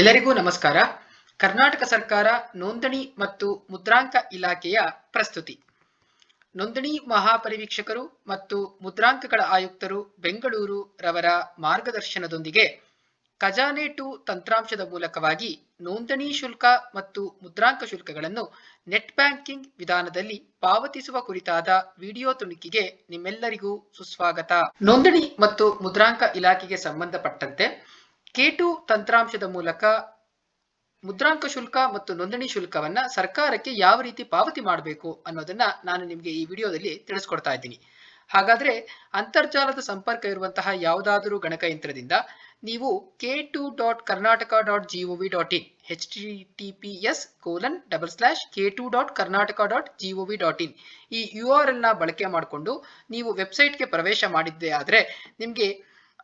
ಎಲ್ಲರಿಗೂ ನಮಸ್ಕಾರ. ಕರ್ನಾಟಕ ಸರ್ಕಾರ ನೋಂದಣಿ ಮತ್ತು ಮುದ್ರಾಂಕ ಇಲಾಖೆಯ ಪ್ರಸ್ತುತಿ. ನೋಂದಣಿ ಮಹಾಪರಿವೀಕ್ಷಕರು ಮತ್ತು ಮುದ್ರಾಂಕಗಳ ಆಯುಕ್ತರು ಬೆಂಗಳೂರು ರವರ ಮಾರ್ಗದರ್ಶನದೊಂದಿಗೆ ಖಜಾನೆ ಟು ತಂತ್ರಾಂಶದ ಮೂಲಕವಾಗಿ ನೋಂದಣಿ ಶುಲ್ಕ ಮತ್ತು ಮುದ್ರಾಂಕ ಶುಲ್ಕಗಳನ್ನು ನೆಟ್ ಬ್ಯಾಂಕಿಂಗ್ ವಿಧಾನದಲ್ಲಿ ಪಾವತಿಸುವ ಕುರಿತಾದ ವಿಡಿಯೋ ತುಣುಕಿಗೆ ನಿಮ್ಮೆಲ್ಲರಿಗೂ ಸುಸ್ವಾಗತ. ನೋಂದಣಿ ಮತ್ತು ಮುದ್ರಾಂಕ ಇಲಾಖೆಗೆ ಸಂಬಂಧಪಟ್ಟಂತೆ ಕೇಟು ತಂತ್ರಾಂಶದ ಮೂಲಕ ಮುದ್ರಾಂಕ ಶುಲ್ಕ ಮತ್ತು ನೋಂದಣಿ ಶುಲ್ಕವನ್ನ ಸರ್ಕಾರಕ್ಕೆ ಯಾವ ರೀತಿ ಪಾವತಿ ಮಾಡಬೇಕು ಅನ್ನೋದನ್ನ ನಾನು ನಿಮಗೆ ಈ ವಿಡಿಯೋದಲ್ಲಿ ತಿಳಿಸ್ಕೊಡ್ತಾ ಇದ್ದೀನಿ. ಹಾಗಾದ್ರೆ ಅಂತರ್ಜಾಲದ ಸಂಪರ್ಕ ಇರುವಂತಹ ಯಾವುದಾದರೂ ಗಣಕಯಂತ್ರದಿಂದ ನೀವು K two dot Karnataka dot G O V dot in H T T P S colon double slash K two dot Karnataka dot G O V dot in ಈ ಯು ಆರ್ ಎಲ್ನ ಬಳಕೆ ಮಾಡಿಕೊಂಡು ನೀವು ವೆಬ್ಸೈಟ್ಗೆ ಪ್ರವೇಶ ಮಾಡಿದ್ದೆ ಆದರೆ ನಿಮಗೆ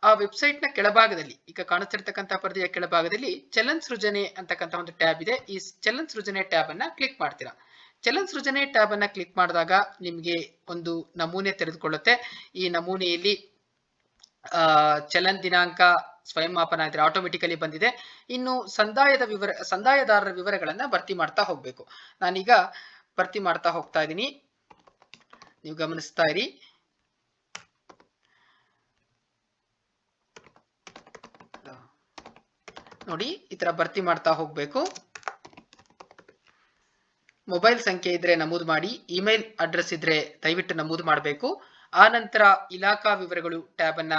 ಆ ವೆಬ್ಸೈಟ್ನ ಕೆಳಭಾಗದಲ್ಲಿ, ಈಗ ಕಾಣಿಸ್ತಿರ್ತಕ್ಕಂಥ ಪರದೆಯ ಕೆಳಭಾಗದಲ್ಲಿ ಚಲನ್ ಸೃಜನೆ ಅಂತಕ್ಕಂಥ ಒಂದು ಟ್ಯಾಬ್ ಇದೆ. ಈ ಚಲನ್ ಸೃಜನೆ ಟ್ಯಾಬ್ ಅನ್ನ ಕ್ಲಿಕ್ ಮಾಡ್ತೀರಾ. ಚಲನ್ ಸೃಜನೆ ಟ್ಯಾಬ್ ಅನ್ನ ಕ್ಲಿಕ್ ಮಾಡಿದಾಗ ನಿಮಗೆ ಒಂದು ನಮೂನೆ ತೆರೆದುಕೊಳ್ಳುತ್ತೆ. ಈ ನಮೂನೆಯಲ್ಲಿ, ಆ, ಚಲನ್ ದಿನಾಂಕ ಸ್ವಯಂ ಮಾಪನ ಇದ್ರೆ ಆಟೋಮೆಟಿಕಲಿ ಬಂದಿದೆ. ಇನ್ನು ಸಂದಾಯದ ವಿವರ, ಸಂದಾಯದಾರರ ವಿವರಗಳನ್ನ ಭರ್ತಿ ಮಾಡ್ತಾ ಹೋಗ್ಬೇಕು. ನಾನೀಗ ಭರ್ತಿ ಮಾಡ್ತಾ ಹೋಗ್ತಾ ಇದ್ದೀನಿ. ನೀವು ಗಮನಿಸ್ತಾ ಇರಿ. ನೋಡಿ, ಈ ತರ ಭರ್ತಿ ಮಾಡ್ತಾ ಹೋಗ್ಬೇಕು. ಮೊಬೈಲ್ ಸಂಖ್ಯೆ ಇದ್ರೆ ನಮೂದು ಮಾಡಿ, ಇಮೇಲ್ ಅಡ್ರೆಸ್ ಇದ್ರೆ ದಯವಿಟ್ಟು ನಮೂದು ಮಾಡಬೇಕು. ಆ ನಂತರ ಇಲಾಖಾ ವಿವರಗಳು ಟ್ಯಾಬ್ ಅನ್ನ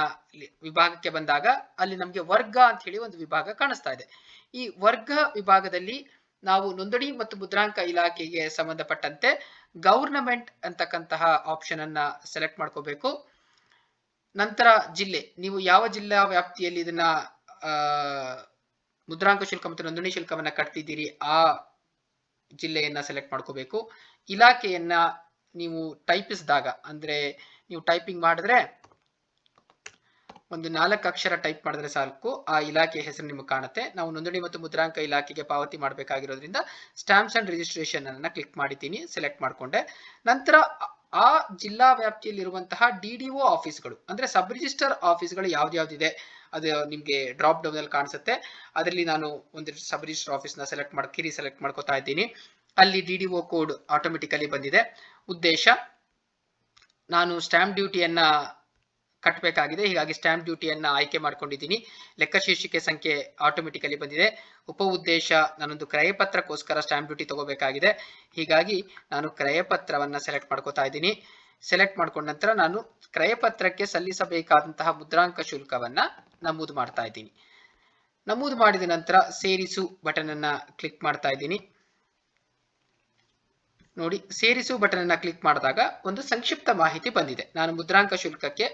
ವಿಭಾಗಕ್ಕೆ ಬಂದಾಗ ಅಲ್ಲಿ ನಮಗೆ ವರ್ಗ ಅಂತ ಹೇಳಿ ಒಂದು ವಿಭಾಗ ಕಾಣಿಸ್ತಾ ಇದೆ. ಈ ವರ್ಗ ವಿಭಾಗದಲ್ಲಿ ನಾವು ನೋಂದಣಿ ಮತ್ತು ಮುದ್ರಾಂಕ ಇಲಾಖೆಗೆ ಸಂಬಂಧಪಟ್ಟಂತೆ ಗವರ್ನಮೆಂಟ್ ಅಂತಕ್ಕಂತಹ ಆಪ್ಷನ್ ಅನ್ನ ಸೆಲೆಕ್ಟ್ ಮಾಡ್ಕೋಬೇಕು. ನಂತರ ಜಿಲ್ಲೆ, ನೀವು ಯಾವ ಜಿಲ್ಲಾ ವ್ಯಾಪ್ತಿಯಲ್ಲಿ ಇದನ್ನ ಮುದ್ರಾಂಕ ಶುಲ್ಕ ಮತ್ತು ನೋಂದಣಿ ಶುಲ್ಕವನ್ನ ಕಟ್ತಿದ್ದೀರಿ ಆ ಜಿಲ್ಲೆಯನ್ನ ಸೆಲೆಕ್ಟ್ ಮಾಡ್ಕೋಬೇಕು. ಇಲಾಖೆಯನ್ನ ನೀವು ಟೈಪಿಸಿದಾಗ ಅಂದ್ರೆ ನೀವು ಟೈಪಿಂಗ್ ಮಾಡಿದ್ರೆ ಒಂದು ನಾಲ್ಕು ಅಕ್ಷರ ಟೈಪ್ ಮಾಡಿದ್ರೆ ಸಾಕು. ಆ ಇಲಾಖೆಯ ಹೆಸರು ನಿಮಗೆ ಕಾಣುತ್ತೆ. ನಾವು ನೋಂದಣಿ ಮತ್ತು ಮುದ್ರಾಂಕ ಇಲಾಖೆಗೆ ಪಾವತಿ ಮಾಡಬೇಕಾಗಿರೋದ್ರಿಂದ ಸ್ಟಾಂಪ್ಸ್ ಅಂಡ್ ರಿಜಿಸ್ಟ್ರೇಷನ್ ಅನ್ನ ಕ್ಲಿಕ್ ಮಾಡಿದ್ದೀನಿ ಸೆಲೆಕ್ಟ್ ಮಾಡ್ಕೊಂಡೆ. ನಂತರ ಆ ಜಿಲ್ಲಾ ವ್ಯಾಪ್ತಿಯಲ್ಲಿರುವಂತಹ ಡಿ ಡಿ ಒ ಆಫೀಸ್ಗಳು, ಅಂದ್ರೆ ಸಬ್ ರಿಜಿಸ್ಟರ್ ಆಫೀಸ್ಗಳು ಯಾವ್ದ್ಯಾವ್ದಿದೆ, ಅದು ನಿಮಗೆ ಡ್ರಾಪ್ ಡೌನ್ ಅಲ್ಲಿ ಕಾಣಿಸುತ್ತೆ. ಅದರಲ್ಲಿ ನಾನು ಒಂದು ಸಬ್ ರಿಜಿಸ್ಟರ್ ಆಫೀಸ್ನ ಸೆಲೆಕ್ಟ್ ಮಾಡಿ, ಕಿರಿ ಸೆಲೆಕ್ಟ್ ಮಾಡ್ಕೋತಾ ಇದ್ದೀನಿ. ಅಲ್ಲಿ D D O code automatically ಬಂದಿದೆ. ಉದ್ದೇಶ, ನಾನು ಸ್ಟ್ಯಾಂಪ್ ಡ್ಯೂಟಿಯನ್ನ ಕಟ್ಟಬೇಕಾಗಿದೆ. ಹೀಗಾಗಿ ಸ್ಟ್ಯಾಂಪ್ ಡ್ಯೂಟಿಯನ್ನು ಆಯ್ಕೆ ಮಾಡ್ಕೊಂಡಿದ್ದೀನಿ. ಲೆಕ್ಕ ಶೀರ್ಷಿಕೆ ಸಂಖ್ಯೆ ಆಟೋಮೆಟಿಕಲಿ ಬಂದಿದೆ. ಉಪ ಉದ್ದೇಶ ನಾನೊಂದು ಕ್ರಯಪತ್ರಕ್ಕೋಸ್ಕರ ಸ್ಟ್ಯಾಂಪ್ ಡ್ಯೂಟಿ ತಗೋಬೇಕಾಗಿದೆ. ಹೀಗಾಗಿ ನಾನು ಕ್ರಯಪತ್ರವನ್ನು ಸೆಲೆಕ್ಟ್ ಮಾಡ್ಕೋತಾ ಇದ್ದೀನಿ. ಸೆಲೆಕ್ಟ್ ಮಾಡ್ಕೊಂಡ ನಂತರ ನಾನು ಕ್ರಯಪತ್ರಕ್ಕೆ ಸಲ್ಲಿಸಬೇಕಾದಂತಹ ಮುದ್ರಾಂಕ ಶುಲ್ಕವನ್ನು ನಮೂದು ಮಾಡ್ತಾ ಇದ್ದೀನಿ. ನಮೂದು ಮಾಡಿದ ನಂತರ ಸೇರಿಸು ಬಟನ್ ಅನ್ನ ಕ್ಲಿಕ್ ಮಾಡ್ತಾ ಇದ್ದೀನಿ. ನೋಡಿ, ಸೇರಿಸು ಬಟನ್ ಅನ್ನ ಕ್ಲಿಕ್ ಮಾಡಿದಾಗ ಒಂದು ಸಂಕ್ಷಿಪ್ತ ಮಾಹಿತಿ ಬಂದಿದೆ. ನಾನು ಮುದ್ರಾಂಕ ಶುಲ್ಕಕ್ಕೆ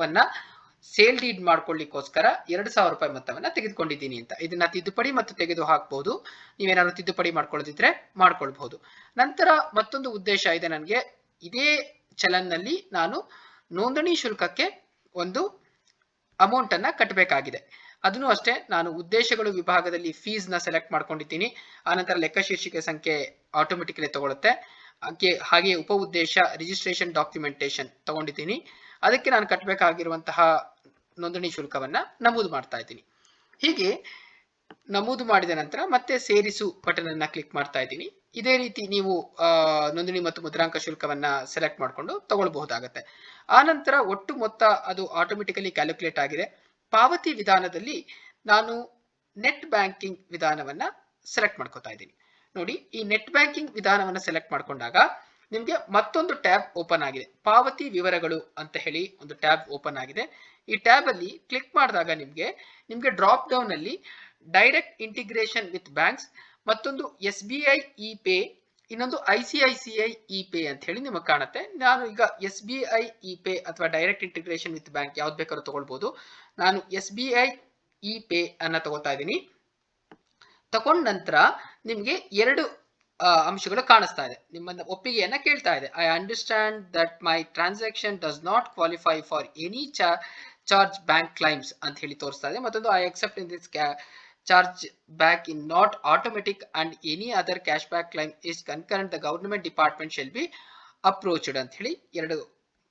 ವನ್ನ ಸೇಲ್ ಡೀಡ್ ಮಾಡ್ಕೊಳ್ಳಿಕ್ಕೋಸ್ಕರ ಎರಡು ಸಾವಿರ ರೂಪಾಯಿ ಮೊತ್ತವನ್ನ ತೆಗೆದುಕೊಂಡಿದ್ದೀನಿ ಅಂತ. ಇದನ್ನ ತಿದ್ದುಪಡಿ ಮತ್ತು ತೆಗೆದು ಹಾಕಬಹುದು ನೀವೇನಾದ್ರು ತಿದ್ದುಪಡಿ ಮಾಡ್ಕೊಳ್ಳೋದಿದ್ರೆ ಮಾಡ್ಕೊಳ್ಬಹುದು. ನಂತರ ಮತ್ತೊಂದು ಉದ್ದೇಶ ಇದೆ ನನಗೆ. ಇದೇ ಚಲನ್ನಲ್ಲಿ ನಾನು ನೋಂದಣಿ ಶುಲ್ಕಕ್ಕೆ ಒಂದು ಅಮೌಂಟ್ ಅನ್ನ ಕಟ್ಟಬೇಕಾಗಿದೆ ಅದನ್ನು ಅಷ್ಟೇ, ನಾನು ಉದ್ದೇಶಗಳು ವಿಭಾಗದಲ್ಲಿ ಫೀಸ್ನ ಸೆಲೆಕ್ಟ್ ಮಾಡ್ಕೊಂಡಿದ್ದೀನಿ. ಆನಂತರ ಲೆಕ್ಕ ಶೀರ್ಷಿಕೆ ಸಂಖ್ಯೆ ಆಟೋಮೆಟಿಕಲಿ ತಗೊಳುತ್ತೆ. ಹಾಗೆ ಹಾಗೆ ಉಪ ಉದ್ದೇಶ ರಿಜಿಸ್ಟ್ರೇಷನ್ ಡಾಕ್ಯುಮೆಂಟೇಶನ್ ತಗೊಂಡಿದ್ದೀನಿ. ಅದಕ್ಕೆ ನಾನು ಕಟ್ಟಬೇಕಾಗಿರುವಂತಹ ನೋಂದಣಿ ಶುಲ್ಕವನ್ನ ನಮೂದು ಮಾಡ್ತಾ ಇದ್ದೀನಿ. ಹೀಗೆ ನಮೂದು ಮಾಡಿದ ನಂತರ ಮತ್ತೆ ಸೇರಿಸು ಬಟನ್ ಅನ್ನ ಕ್ಲಿಕ್ ಮಾಡ್ತಾ ಇದ್ದೀನಿ. ಇದೇ ರೀತಿ ನೀವು ನೋಂದಣಿ ಮತ್ತು ಮುದ್ರಾಂಕ ಶುಲ್ಕವನ್ನ ಸೆಲೆಕ್ಟ್ ಮಾಡಿಕೊಂಡು ತಗೊಳ್ಬಹುದಾಗತ್ತೆ. ಆ ನಂತರ ಒಟ್ಟು ಮೊತ್ತ ಅದು ಆಟೋಮೆಟಿಕಲಿ ಕ್ಯಾಲ್ಕುಲೇಟ್ ಆಗಿದೆ. ಪಾವತಿ ವಿಧಾನದಲ್ಲಿ ನಾನು ನೆಟ್ ಬ್ಯಾಂಕಿಂಗ್ ವಿಧಾನವನ್ನ ಸೆಲೆಕ್ಟ್ ಮಾಡ್ಕೋತಾ ಇದ್ದೀನಿ. ನೋಡಿ, ಈ ನೆಟ್ ಬ್ಯಾಂಕಿಂಗ್ ವಿಧಾನವನ್ನ ಸೆಲೆಕ್ಟ್ ಮಾಡ್ಕೊಂಡಾಗ ನಿಮಗೆ ಮತ್ತೊಂದು ಟ್ಯಾಬ್ ಓಪನ್ ಆಗಿದೆ. ಪಾವತಿ ವಿವರಗಳು ಅಂತ ಹೇಳಿ ಒಂದು ಟ್ಯಾಬ್ ಓಪನ್ ಆಗಿದೆ. ಈ ಟ್ಯಾಬ್ ಅಲ್ಲಿ ಕ್ಲಿಕ್ ಮಾಡಿದಾಗ ನಿಮಗೆ ನಿಮಗೆ ಡ್ರಾಪ್ ಡೌನ್ ಅಲ್ಲಿ ಡೈರೆಕ್ಟ್ ಇಂಟಿಗ್ರೇಷನ್ ವಿತ್ ಬ್ಯಾಂಕ್ಸ್ ಮತ್ತೊಂದು S B I e pay ಇನ್ನೊಂದು I C I C I e pay ಅಂತ ಹೇಳಿ ನಿಮಗೆ ಕಾಣುತ್ತೆ. ನಾನು ಈಗ S B I e pay ಅಥವಾ ಡೈರೆಕ್ಟ್ ಇಂಟಿಗ್ರೇಷನ್ ವಿತ್ ಬ್ಯಾಂಕ್ ಯಾವ್ದು ಬೇಕಾದ್ರೂ ತಗೊಳ್ಬಹುದು ನಾನು S B I e pay ಅನ್ನ ತಗೋತಾ ಇದ್ದೀನಿ. ತಗೊಂಡ ನಂತರ ನಿಮಗೆ ಎರಡು ಅಂಶಗಳು ಕಾಣಿಸ್ತಾ ಇದೆ. ನಿಮ್ಮನ್ನ ಒಪ್ಪಿಗೆಯನ್ನ ಕೇಳ್ತಾ ಇದೆ. I understand that my transaction does not qualify for any charge bank claims ಅಂತ ಹೇಳಿ ತೋರಿಸ್ತಾ ಇದೆ. ಮತ್ತೊಂದು I accept in this charge back in not automatic and any other cash back claim is concurrent the government department shall be approached ಅಂತ ಹೇಳಿ ಎರಡು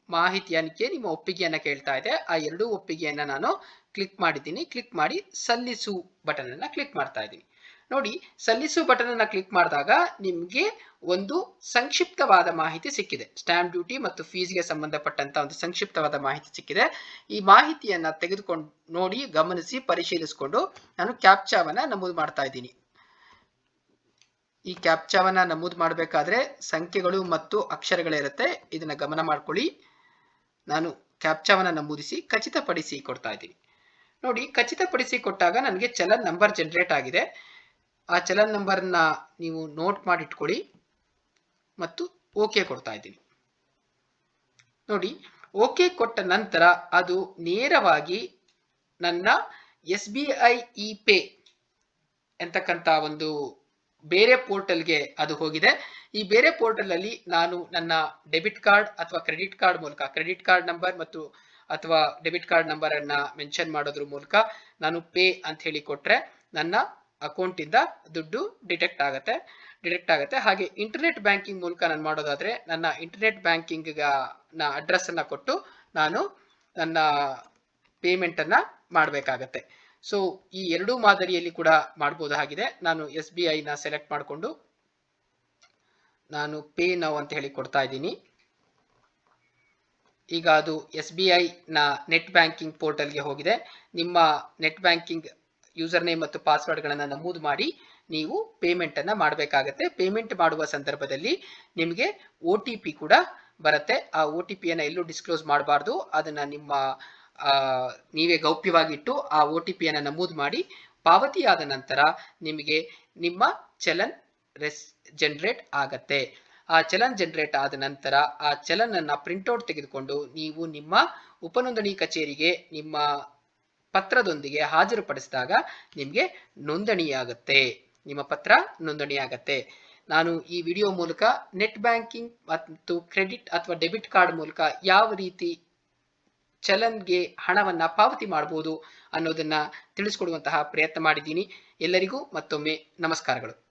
ಮಾಹಿತಿಯನ್ನೇ ನಿಮ್ಮ ಒಪ್ಪಿಗೆಯನ್ನ ಕೇಳ್ತಾ ಇದೆ. ಆ ಎರಡೂ ಒಪ್ಪಿಗೆಯನ್ನ ನಾನು ಕ್ಲಿಕ್ ಮಾಡಿದ್ದೀನಿ. ಕ್ಲಿಕ್ ಮಾಡಿ ಸಲ್ಲಿಸು ಬಟನ್ ಅನ್ನ ಕ್ಲಿಕ್ ಮಾಡ್ತಾ ಇದ್ದೀನಿ. ನೋಡಿ, ಸಲ್ಲಿಸು ಬಟನ್ ಅನ್ನ ಕ್ಲಿಕ್ ಮಾಡಿದಾಗ ನಿಮಗೆ ಒಂದು ಸಂಕ್ಷಿಪ್ತವಾದ ಮಾಹಿತಿ ಸಿಕ್ಕಿದೆ. ಸ್ಟ್ಯಾಂಪ್ ಡ್ಯೂಟಿ ಮತ್ತು ಫೀಸ್ಗೆ ಸಂಬಂಧಪಟ್ಟಂತ ಒಂದು ಸಂಕ್ಷಿಪ್ತವಾದ ಮಾಹಿತಿ ಸಿಕ್ಕಿದೆ. ಈ ಮಾಹಿತಿಯನ್ನ ತೆಗೆದುಕೊಂಡು ನೋಡಿ, ಗಮನಿಸಿ, ಪರಿಶೀಲಿಸಿಕೊಂಡು ನಾನು ಕ್ಯಾಪ್ಚಾವನ್ನ ನಮೂದು ಮಾಡ್ತಾ ಇದ್ದೀನಿ. ಈ ಕ್ಯಾಪ್ಚಾವನ್ನ ನಮೂದು ಮಾಡಬೇಕಾದ್ರೆ ಸಂಖ್ಯೆಗಳು ಮತ್ತು ಅಕ್ಷರಗಳಿರುತ್ತೆ. ಇದನ್ನ ಗಮನ ಮಾಡ್ಕೊಳ್ಳಿ. ನಾನು ಕ್ಯಾಪ್ಚಾವನ್ನ ನಮೂದಿಸಿ ಖಚಿತಪಡಿಸಿ ಕೊಡ್ತಾ ಇದ್ದೀನಿ. ನೋಡಿ, ಖಚಿತಪಡಿಸಿ ಕೊಟ್ಟಾಗ ನನಗೆ ಚಲನ್ ನಂಬರ್ ಜನರೇಟ್ ಆಗಿದೆ. ಆ ಚಲನ್ ನಂಬರ್ನ ನೀವು ನೋಟ್ ಮಾಡಿಟ್ಕೊಳ್ಳಿ ಮತ್ತು ಓಕೆ ಕೊಡ್ತಾ ಇದ್ದೀನಿ. ನೋಡಿ ಓಕೆ ಕೊಟ್ಟ ನಂತರ ಅದು ನೇರವಾಗಿ ನನ್ನ S B I e pay ಎಂತಕ್ಕಂಥ ಒಂದು ಬೇರೆ ಪೋರ್ಟಲ್ಗೆ ಅದು ಹೋಗಿದೆ. ಈ ಬೇರೆ ಪೋರ್ಟಲ್ ಅಲ್ಲಿ ನಾನು ನನ್ನ ಡೆಬಿಟ್ ಕಾರ್ಡ್ ಅಥವಾ ಕ್ರೆಡಿಟ್ ಕಾರ್ಡ್ ಮೂಲಕ ಕ್ರೆಡಿಟ್ ಕಾರ್ಡ್ ನಂಬರ್ ಮತ್ತು ಅಥವಾ ಡೆಬಿಟ್ ಕಾರ್ಡ್ ನಂಬರ್ ಅನ್ನ ಮೆನ್ಷನ್ ಮಾಡೋದ್ರ ಮೂಲಕ ನಾನು ಪೇ ಅಂತ ಹೇಳಿ ಕೊಟ್ರೆ ನನ್ನ ಅಕೌಂಟ್ ಇಂದ ದುಡ್ಡು ಡಿಟೆಕ್ಟ್ ಆಗುತ್ತೆ ಡಿಟೆಕ್ಟ್ ಆಗುತ್ತೆ. ಹಾಗೆ ಇಂಟರ್ನೆಟ್ ಬ್ಯಾಂಕಿಂಗ್ ಮೂಲಕ ನಾನು ಮಾಡೋದಾದ್ರೆ ನನ್ನ ಇಂಟರ್ನೆಟ್ ಬ್ಯಾಂಕಿಂಗ್ ಅಡ್ರೆಸ್ ಅನ್ನ ಕೊಟ್ಟು ನಾನು ನನ್ನ ಪೇಮೆಂಟ್ ಅನ್ನ ಮಾಡಬೇಕಾಗತ್ತೆ. ಸೊ ಈ ಎರಡೂ ಮಾದರಿಯಲ್ಲಿ ಕೂಡ ಮಾಡಬಹುದಾಗಿದೆ ನಾನು ಎಸ್ ಬಿ ಐನ ಸೆಲೆಕ್ಟ್ ಮಾಡಿಕೊಂಡು ನಾನು ಪೇ ನೌ ಅಂತ ಹೇಳಿ ಕೊಡ್ತಾ ಇದ್ದೀನಿ. ಈಗ ಅದು ಎಸ್ ಬಿ ಐ ನ ನೆಟ್ ಬ್ಯಾಂಕಿಂಗ್ ಪೋರ್ಟಲ್ಗೆ ಹೋಗಿದೆ. ನಿಮ್ಮ ನೆಟ್ ಬ್ಯಾಂಕಿಂಗ್ ಯೂಸರ್ ನೇಮ್ ಮತ್ತು ಪಾಸ್ವರ್ಡ್ಗಳನ್ನು ನಮೂದು ಮಾಡಿ ನೀವು ಪೇಮೆಂಟ್ ಅನ್ನ ಮಾಡಬೇಕಾಗತ್ತೆ. ಪೇಮೆಂಟ್ ಮಾಡುವ ಸಂದರ್ಭದಲ್ಲಿ ನಿಮಗೆ ಒ ಟಿ ಪಿ ಕೂಡ ಬರುತ್ತೆ. ಆ ಒ ಟಿ ಪಿಯನ್ನು ಎಲ್ಲೂ ಡಿಸ್ಕ್ಲೋಸ್ ಮಾಡಬಾರ್ದು. ಅದನ್ನ ನಿಮ್ಮ ನೀವೇ ಗೌಪ್ಯವಾಗಿಟ್ಟು ಆ ಒ ಟಿ ಪಿಯನ್ನು ನಮೂದು ಮಾಡಿ ಪಾವತಿಯಾದ ನಂತರ ನಿಮಗೆ ನಿಮ್ಮ ಚಲನ್ ರೆಸ್ ಜನರೇಟ್ ಆಗತ್ತೆ. ಆ ಚಲನ್ ಜನರೇಟ್ ಆದ ನಂತರ ಆ ಚಲನನ್ನು ಅನ್ನ ಪ್ರಿಂಟ್ಔಟ್ ತೆಗೆದುಕೊಂಡು ನೀವು ನಿಮ್ಮ ಉಪನೋಂದಣಿ ಕಚೇರಿಗೆ ನಿಮ್ಮ ಪತ್ರದೊಂದಿಗೆ ಹಾಜರುಪಡಿಸಿದಾಗ ನಿಮಗೆ ನೋಂದಣಿಯಾಗುತ್ತೆ. ನಿಮ್ಮ ಪತ್ರ ನೋಂದಣಿಯಾಗತ್ತೆ. ನಾನು ಈ ವಿಡಿಯೋ ಮೂಲಕ ನೆಟ್ ಬ್ಯಾಂಕಿಂಗ್ ಮತ್ತು ಕ್ರೆಡಿಟ್ ಅಥವಾ ಡೆಬಿಟ್ ಕಾರ್ಡ್ ಮೂಲಕ ಯಾವ ರೀತಿ ಚಲನ್ಗೆ ಹಣವನ್ನ ಪಾವತಿ ಮಾಡಬಹುದು ಅನ್ನೋದನ್ನ ತಿಳಿಸ್ಕೊಡುವಂತಹ ಪ್ರಯತ್ನ ಮಾಡಿದ್ದೀನಿ. ಎಲ್ಲರಿಗೂ ಮತ್ತೊಮ್ಮೆ ನಮಸ್ಕಾರಗಳು.